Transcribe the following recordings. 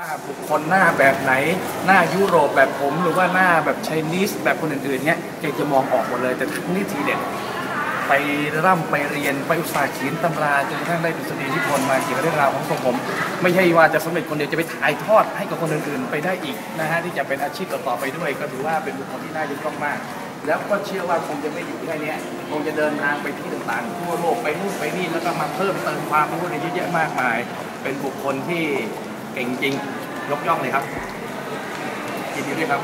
ว่าบุคคลหน้าแบบไหน หน้ายุโรปแบบผม หรือว่าหน้าแบบไชนีสแบบคนอื่นๆเนี้ยแกจะมองออกหมดเลยแต่ทั้งนี้ทีเด็ดไปร่ำไปเรียนไปอุตสาห์เขียนตำราจนกระทั่งได้ดุษฎีที่พลมาเกี่ยวกับเรื่องราวของผม ไม่ใช่ว่าจะสำเร็จคนเดียวจะไปถ่ายทอดให้กับคนอื่นๆ ไปได้อีกนะฮะที่จะเป็นอาชีพต่อๆไปด้วย ก็ถือว่าเป็นบุคคลที่น่ายกย่องมาก แล้วก็เชื่อว่าคงจะไม่อยู่แค่นี้คงจะเดินทางไปที่ต่างๆทั่วโลกไปนู่นไปนี่แล้วก็มาเพิ่มเติมความรู้ในเยอะแยะมากมาย เป็นบุคคลที่ เก่งจริงยกย่องเลยครับยินดีด้วยครับ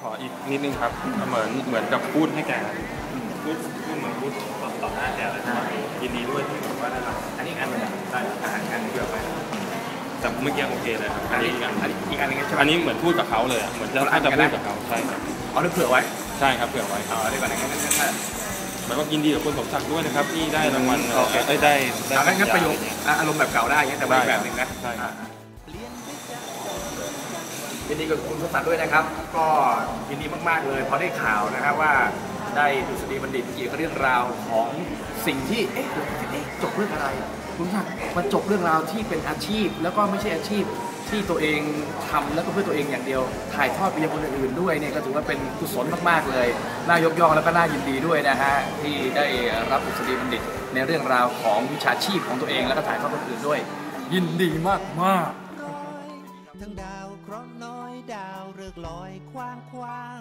ขออีกนิดนึงครับ เหมือนเหมือนกับพูดให้แกพูดพูดเหมือนพูดต่อหน้าแกเลยนะยินดีด้วยที่แบบว่าได้รับอันนี้อีกอันหนึงอะได้อาหารกันเพื่อไปแต่เมื่อกี้โอเคเลยครับอัอันนนี้นี้อีกอีอักนอันอันนี้อีกอันหนึงใช่ไหมอันนี้เหมือนพูดกับเขาเลยอะเหมือนจะถ้าจะพูดกับเขาใช่ครับเอาเรื่องเผื่อไว้ใช่ครับเผื่อไว้คอ๋รับอเดี๋ยวก่อนนะงั้นงั้นงั้น แล้วก็ยินดีกับคุณสมศักดิ์ด้วยนะครับที่ได้รางวัลโอเค เอ้ยได้ได้เอางั้นงั้นประโยคสัญญาอะอารมณ์แบบเก่าได้อย่างเงี้ยแต่ว่าอีกแบบหนึ่งนะใช่ครับ อ่ายินดีกับคุณสมศักดิ์ด้วยนะครับ ก็ยินดีมากๆเลยพอได้ข่าวนะครับว่า ได้ดุษฎีบัณฑิตเกี่ยวกับเรื่องราวของสิ่งที่เอ๊ะเราคิดเอ๊ะจบเรื่องอะไรคุณสมศักมันจบเรื่องราวที่เป็นอาชีพ แล้วก็ไม่ใช่อาชีพที่ตัวเองทำแล้วก็เพื่อตัวเองอย่างเดียว ถ่ายทอดไปยังคนอื่นๆด้วยเนี่ยก็ถือว่าเป็นกุศลมากๆเลยน่ายกย่องแล้วก็น่ายินดีด้วยนะฮะที่ได้รับดุษฎีบัณฑิตในเรื่องราวของวิชาชีพของตัวเองแล้วก็ถ่ายทอดคนอื่นด้วย ยินดีมากมากๆทั้งดาวเคราะห์น้อยดาวเรือกลอยคว้างคว้าง